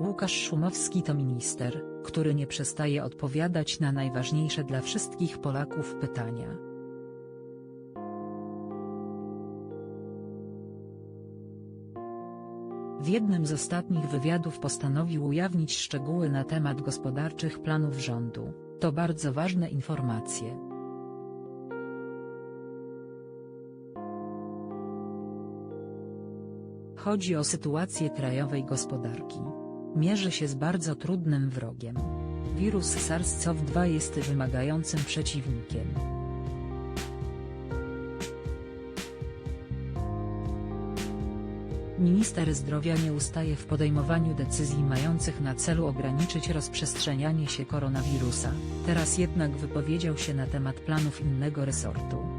Łukasz Szumowski to minister, który nie przestaje odpowiadać na najważniejsze dla wszystkich Polaków pytania. W jednym z ostatnich wywiadów postanowił ujawnić szczegóły na temat gospodarczych planów rządu. To bardzo ważne informacje. Chodzi o sytuację krajowej gospodarki. Mierzy się z bardzo trudnym wrogiem. Wirus SARS-CoV-2 jest wymagającym przeciwnikiem. Minister zdrowia nie ustaje w podejmowaniu decyzji mających na celu ograniczyć rozprzestrzenianie się koronawirusa, teraz jednak wypowiedział się na temat planów innego resortu.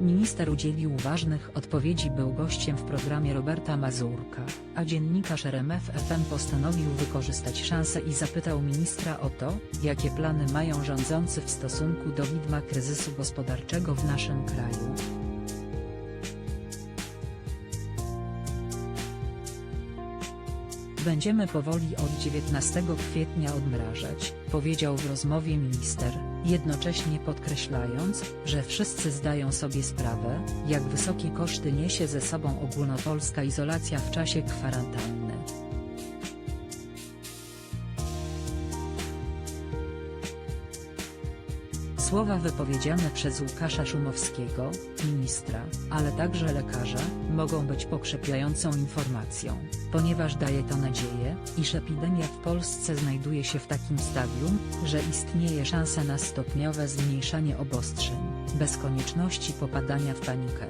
Minister udzielił ważnych odpowiedzi był gościem w programie Roberta Mazurka, a dziennikarz RMF FM postanowił wykorzystać szansę i zapytał ministra o to, jakie plany mają rządzący w stosunku do widma kryzysu gospodarczego w naszym kraju. Będziemy powoli od 19 kwietnia odmrażać, powiedział w rozmowie minister, jednocześnie podkreślając, że wszyscy zdają sobie sprawę, jak wysokie koszty niesie ze sobą ogólnopolska izolacja w czasie kwarantanny. Słowa wypowiedziane przez Łukasza Szumowskiego, ministra, ale także lekarza, mogą być pokrzepiającą informacją, ponieważ daje to nadzieję, iż epidemia w Polsce znajduje się w takim stadium, że istnieje szansa na stopniowe zmniejszanie obostrzeń, bez konieczności popadania w panikę.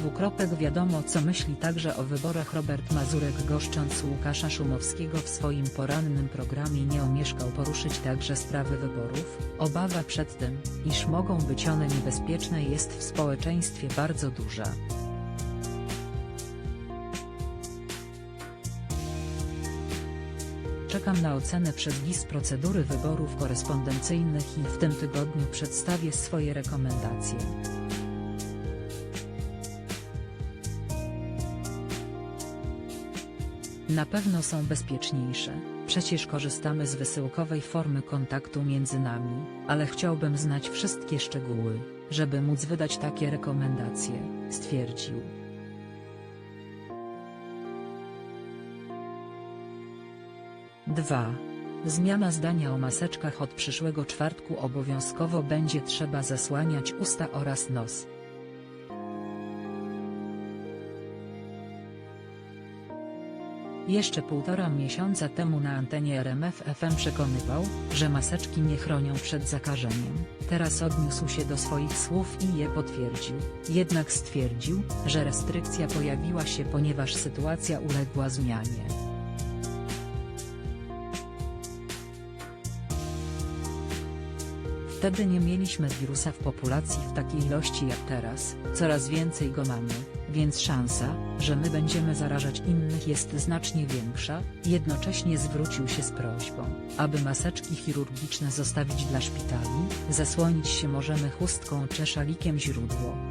Dwukropek wiadomo co myśli także o wyborach Robert Mazurek goszcząc Łukasza Szumowskiego w swoim porannym programie nie omieszkał poruszyć także sprawy wyborów, obawa przed tym, iż mogą być one niebezpieczne jest w społeczeństwie bardzo duża. Czekam na ocenę przez GIS procedury wyborów korespondencyjnych i w tym tygodniu przedstawię swoje rekomendacje. Na pewno są bezpieczniejsze, przecież korzystamy z wysyłkowej formy kontaktu między nami, ale chciałbym znać wszystkie szczegóły, żeby móc wydać takie rekomendacje, stwierdził. Dwa. Zmiana zdania o maseczkach od przyszłego czwartku obowiązkowo będzie trzeba zasłaniać usta oraz nos. Jeszcze półtora miesiąca temu na antenie RMF FM przekonywał, że maseczki nie chronią przed zakażeniem. Teraz odniósł się do swoich słów i je potwierdził. Jednak stwierdził, że restrykcja pojawiła się ponieważ sytuacja uległa zmianie. Wtedy nie mieliśmy wirusa w populacji w takiej ilości jak teraz, coraz więcej go mamy, więc szansa, że my będziemy zarażać innych jest znacznie większa, jednocześnie zwrócił się z prośbą, aby maseczki chirurgiczne zostawić dla szpitali, zasłonić się możemy chustką czy szalikiem źródło.